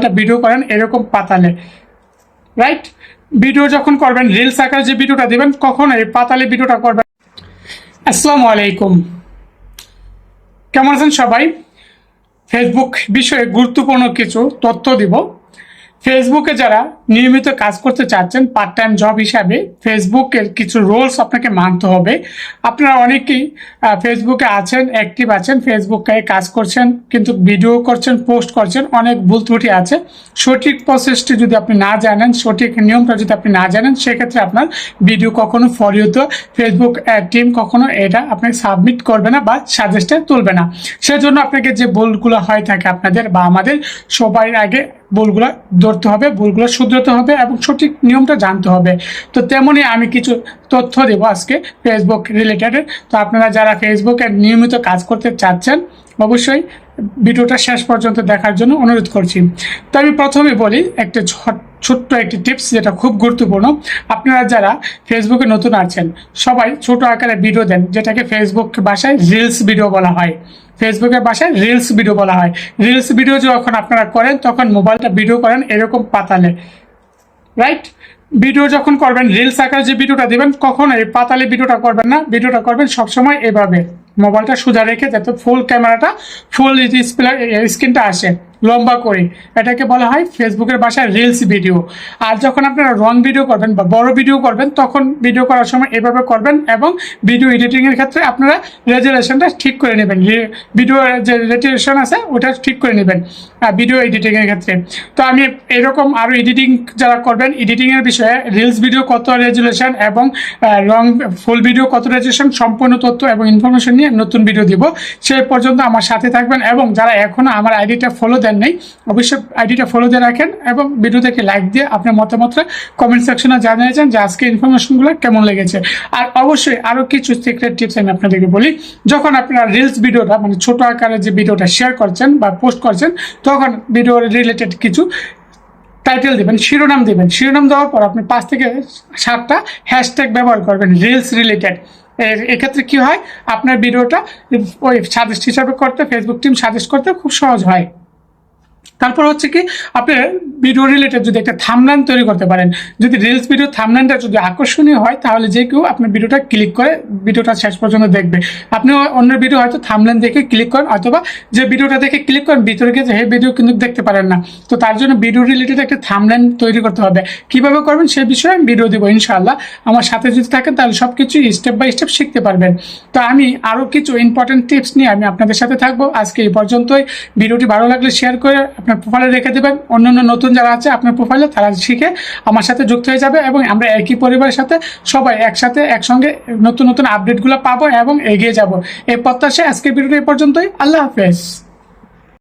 একটা ভিডিও করেন, এরকম পাতালে রাইট ভিডিও যখন করবেন রিলস আকারে যে ভিডিওটা দিবেন, কখন এই পাতালে ভিডিওটা করবেন? আসসালামু আলাইকুম। কেমন আছেন সবাই? ফেসবুক বিষয়ে গুরুত্বপূর্ণ কিছু তথ্য দিব। ফেসবুকে যারা নিয়মিত কাজ করতে চাচ্ছেন পার্ট টাইম জব হিসাবে ফেসবুকের কিছু রোলস আপনাকে মানতে হবে। আপনারা অনেকেই ফেসবুকে আছেন অ্যাক্টিভ আছেন ফেসবুকে কাজ করছেন, কিন্তু ভিডিও করছেন পোস্ট করছেন, অনেক ভুল ত্রুটি আছে। সঠিক প্রসেসটি যদি আপনি না জানেন, সঠিক নিয়মটা যদি আপনি না জানেন, সেক্ষেত্রে আপনার ভিডিও কখনো ফরিয়ত ফেসবুক টিম কখনো এটা আপনাকে সাবমিট করবে না বা সাজেস্টে তুলবে না। সেজন্য আপনাকে যে ভুলগুলো হয় থাকে আপনাদের বা আমাদের, সবাই আগে ভুলগুলো ধরতে হবে, ভুলগুলো শুধরাতে হবে এবং সঠিক নিয়মটা জানতে হবে। তো তেমনই আমি কিছু তথ্য দেবো আজকে ফেসবুক রিলেটেড তো আপনারা যারা ফেসবুকে নিয়মিত কাজ করতে চাচ্ছেন, অবশ্যই ভিডিওটা শেষ পর্যন্ত দেখার জন্য অনুরোধ করছি। তো আমি প্রথমে বলি একটা ছোট- ছোট্ট একটি টিপস যেটা খুব গুরুত্বপূর্ণ। আপনারা যারা ফেসবুকে নতুন আছেন, সবাই ছোট আকারে ভিডিও দেন, যেটাকে ফেসবুক ভাষায় রিলস ভিডিও বলা হয়। ফেসবুকের ভাষায় রিলস ভিডিও বলা হয়। রিলস ভিডিও যখন আপনারা করেন, তখন মোবাইলটা ভিডিও করেন এরকম পাতালে। রাইট ভিডিও যখন করবেন রিলস আকারে যে ভিডিওটা দিবেন, কখনোই পাতালে ভিডিওটা করবেন না। ভিডিওটা করবেন সবসময় এভাবে। মোবাইলটা সোজা রেখে যাতে ফুল ক্যামেরাটা ফুল ডিসপ্লে স্ক্রিনটা আসে। লম্বা করে। এটাকে বলা হয় ফেসবুকের ভাষায় রিলস ভিডিও আর যখন আপনারা রং ভিডিও করবেন বা বড় ভিডিও করবেন, তখন ভিডিও করার সময় এভাবে করবেন এবং ভিডিও এডিটিংয়ের ক্ষেত্রে আপনারা রেজুলেশনটা ঠিক করে নেবেন। ভিডিও যে রেজুলেশন আছে, ওটা ঠিক করে নেবেন ভিডিও এডিটিংয়ের ক্ষেত্রে। তো আমি এরকম আরও এডিটিং যারা করবেন এডিটিংয়ের বিষয়ে রিলস ভিডিও কত রেজুলেশন এবং রং ফুল ভিডিও কত রেজুলেশন সম্পূর্ণ তথ্য এবং ইনফরমেশন নিয়ে নতুন ভিডিও দিব। সেই পর্যন্ত আমার সাথে থাকবেন এবং যারা এখনও আমার আইডিটা ফলো দেন নাই। অবশ্যই আইডিটা ফলো দিয়ে রাখেন এবং ভিডিওটাকে লাইক দিয়ে আপনার মতামতটা কমেন্ট সেকশনে জানিয়েছেন যে আজকে ইনফরমেশনগুলো কেমন লেগেছে। আর অবশ্যই আরও কিছু সিক্রেট টিপস আমি আপনাদেরকে বলি। যখন আপনারা রিলস ভিডিওটা মানে ছোট আকারে যে ভিডিওটা শেয়ার করছেন বা পোস্ট করছেন, তখন ভিডিও রিলেটেড কিছু টাইটেল দিবেন, শিরোনাম দিবেন। শিরোনাম দেওয়ার পর আপনি পাঁচ থেকে সাতটা হ্যাশট্যাগ ব্যবহার করবেন রিলস রিলেটেড এক্ষেত্রে কি হয়? আপনার ভিডিওটা ওই সাজেস্ট হিসাবে করতে ফেসবুক টিম সাজেস্ট করতে খুব সহজ হয়। তারপর হচ্ছে কি, আপনি ভিডিও রিলেটেড যদি একটা থামলাইন তৈরি করতে পারেন, যদি রিলস ভিডিও থামলাইনটা যদি আকর্ষণীয় হয়, তাহলে যে কেউ আপনার ভিডিওটা ক্লিক করে ভিডিওটা শেষ পর্যন্ত দেখবে। আপনি অন্য ভিডিও হয়তো থামলাইন দেখে ক্লিক করেন, অথবা যে ভিডিওটা দেখে ক্লিক করেন, ভিতরে গিয়ে সেই ভিডিও কিন্তু দেখতে পারেন না। তো তার জন্য ভিডিও রিলেটেড একটা থামলাইন তৈরি করতে হবে। কীভাবে করবেন সে বিষয়ে আমি ভিডিও দেবো, ইনশাআল্লাহ। আমার সাথে যদি থাকেন, তাহলে সব কিছু স্টেপ বাই স্টেপ শিখতে পারবেন। তো আমি আরও কিছু ইম্পর্টেন্ট টিপস নিয়ে আমি আপনাদের সাথে থাকব। আজকে এই পর্যন্তই। ভিডিওটি ভালো লাগলে শেয়ার করে আপনার প্রোফাইলে রেখে দেবেন। অন্যান্য নতুন যারা আছে, আপনার প্রোফাইলে তারা শিখে আমার সাথে যুক্ত হয়ে যাবে এবং আমরা একই পরিবারের সাথে সবাই একসাথে, একসঙ্গে নতুন নতুন আপডেটগুলো পাবো এবং এগিয়ে যাব। এই প্রত্যাশায় আজকের ভিডিওটি এ পর্যন্তই। আল্লাহ হাফেজ।